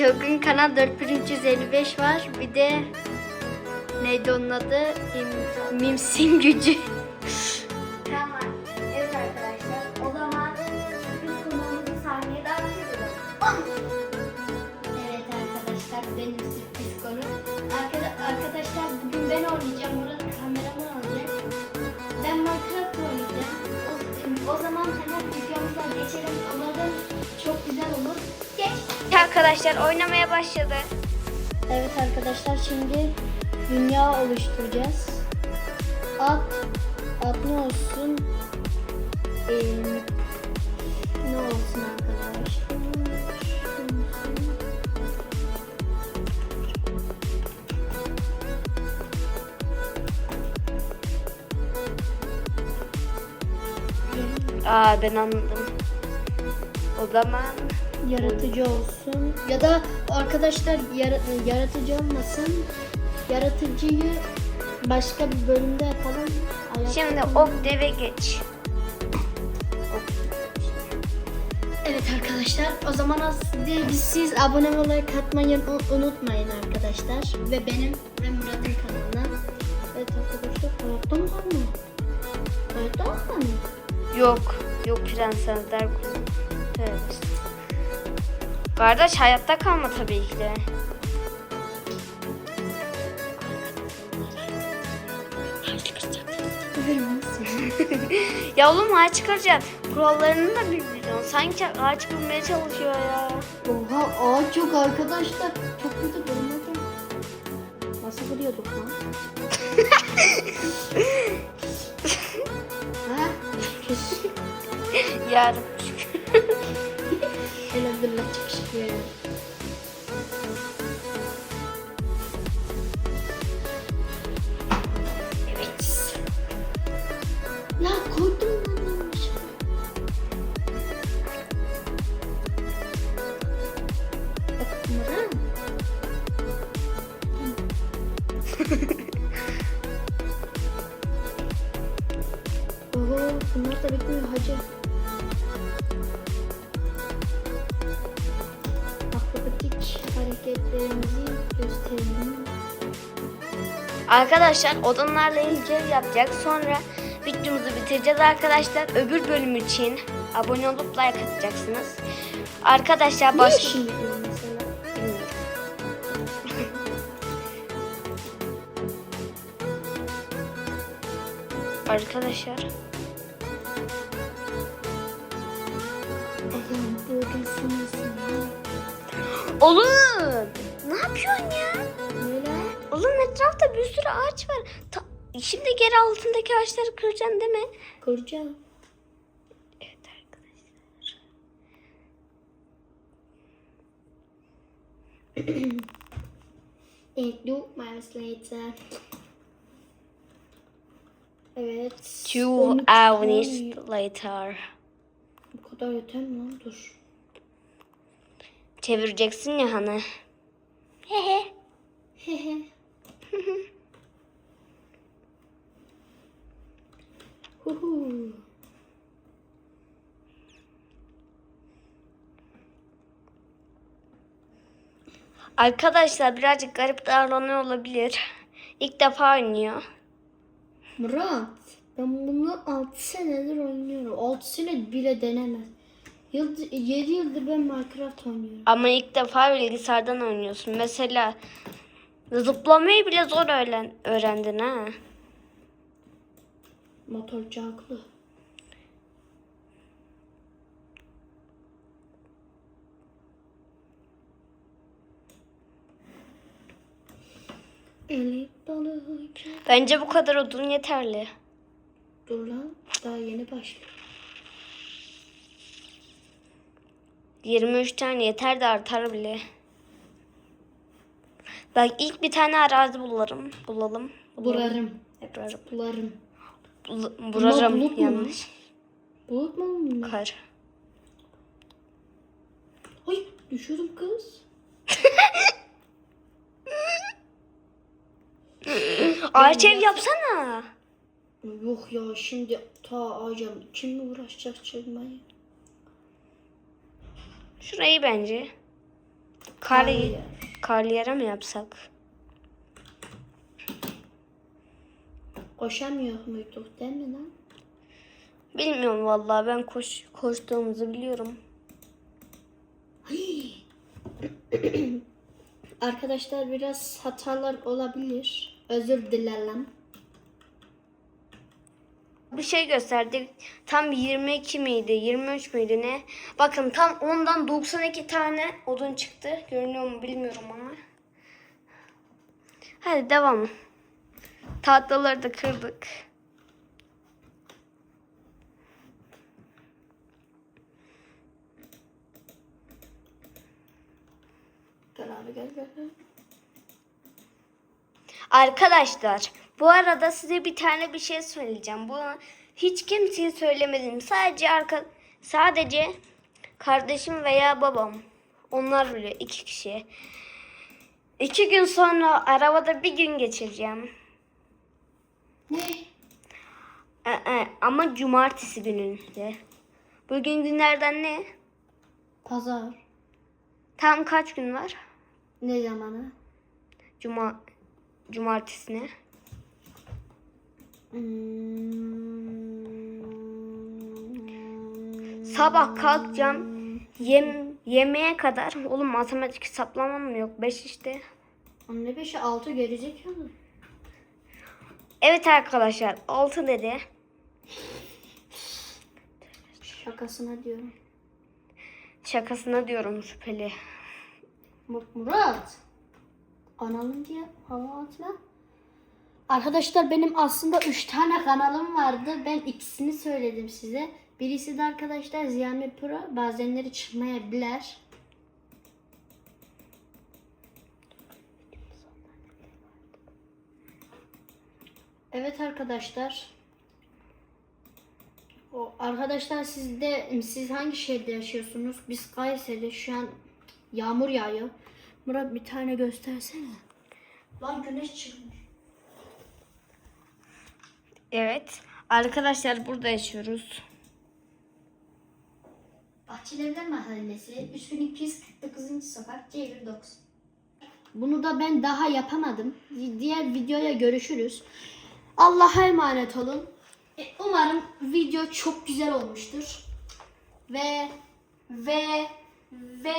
Çılgın Kanal 4355 var. Bir de neydi onun adı? Mim- Mimsin gücü. tamam. Evet arkadaşlar. O zaman biz konuğumuzu sahneye davet. Evet arkadaşlar benim sürpriz konu. Arkada- arkadaşlar bugün ben oynayacağım. Burada kameraman olacak. Ben Minecraft oynayacağım. O, o zaman hemen videomuza geçelim. Umarım Arkadaşlar oynamaya başladı. Evet arkadaşlar şimdi dünya oluşturacağız. At, at ne olsun? Ee, ne olsun arkadaşlar? Aa ben anladım. O zaman yaratıcı olsun. Ya da arkadaşlar yara- yaratıcı olmasın. Yaratıcıyı başka bir bölümde yapalım. Ayak- Şimdi ok deve geç. Evet arkadaşlar o zaman siz, siz abone ve like atmayı u- unutmayın arkadaşlar. Ve benim ve Murat'ın kanalına. Evet arkadaşlar hayatta mı var mı? Hayatta mı? Yok. Yok prensesler. Evet. Kardeş hayatta kalma tabii ki de. Ya oğlum ağaç çıkaracaksın. Kurallarını da bilmiyorsun. Sanki ağaç bulmaya çalışıyor ya. Oha ağaç yok arkadaşlar. Çok kötü durumda. Nasıl vuruyorduk lan? ha? Yarın. Murat. Oho bunlar da bitmiyor hacı. Akrobatik hareketlerimizi gösterelim. Arkadaşlar odunlarla ilgili yapacak. Sonra videomuzu bitireceğiz arkadaşlar. Öbür bölüm için abone olup like atacaksınız. Arkadaşlar başka... Arkadaşlar. Oğlum ne yapıyorsun ya? Böyle. Oğlum etrafta bir sürü ağaç var. Ta- şimdi geri altındaki ağaçları kıracaksın değil mi? Kuracağım. Evet arkadaşlar. It took miles later. Evet. Two 13 hours later. Bu kadar yeter mi lan? Dur. Çevireceksin ya hani. Hehe. Hehe. Huhu. Arkadaşlar birazcık garip davranıyor olabilir. İlk defa oynuyor. Murat, ben bunu 6 senedir oynuyorum. 6 sene bile denemez. Yıl, 7 yıldır ben Minecraft oynuyorum. Ama ilk defa bilgisayardan oynuyorsun. Mesela zıplamayı bile zor öğren öğrendin ha. Motorcu haklı. Bence bu kadar odun yeterli. Dur lan daha yeni başlıyor. 23 tane yeter de artar bile. Bak ilk bir tane arazi bularım. Bulalım. Burarım. Burarım. Bularım. Bul- Burarım bulut mu? yanlış. Bulut mu? Kar. Ay düşüyorum kız. Ağaç ev yapsana. Yok ya şimdi ta ağaca kimle uğraşacak çıkmayı? Şurayı bence. Kar, karlı yere mi yapsak? Koşamıyor muyduk değil mi lan? Bilmiyorum vallahi ben koş, koştuğumuzu biliyorum. Arkadaşlar biraz hatalar olabilir. Özür dilerim. Bir şey gösterdik. Tam 22 miydi, 23 müydü ne? Bakın tam ondan 92 tane odun çıktı. Görünüyor mu bilmiyorum ama. Hadi devam. Tahtaları da kırdık. Gel abi gel gel. gel. Arkadaşlar bu arada size bir tane bir şey söyleyeceğim. Bu hiç kimseye söylemedim. Sadece arka sadece kardeşim veya babam. Onlar biliyor iki kişi. İki gün sonra arabada bir gün geçireceğim. Ne? Ee, ama cumartesi gününde. Bugün günlerden ne? Pazar. Tam kaç gün var? Ne zamanı? Cuma cumartesine. Sabah kalkacağım. Yem, yemeğe kadar. Oğlum matematik hesaplamam mı yok? 5 işte. Anne 5'e 6 gerizekalı. Evet arkadaşlar 6 dedi. Şakasına diyorum. Şakasına diyorum şüpheli. Mu- Murat. Kanalım diye hava atma. Arkadaşlar benim aslında 3 tane kanalım vardı. Ben ikisini söyledim size. Birisi de arkadaşlar Ziyami Pro. Bazenleri çıkmayabilir. Evet arkadaşlar. O arkadaşlar siz de siz hangi şehirde yaşıyorsunuz? Biz Kayseri şu an yağmur yağıyor. Murat bir tane göstersene. Lan güneş çıkmış. Evet. Arkadaşlar burada yaşıyoruz. Bahçelievler Mahallesi 3249. sokak C190. Bunu da ben daha yapamadım. Diğer videoya görüşürüz. Allah'a emanet olun. E, Umarım video çok güzel olmuştur. Ve ve ve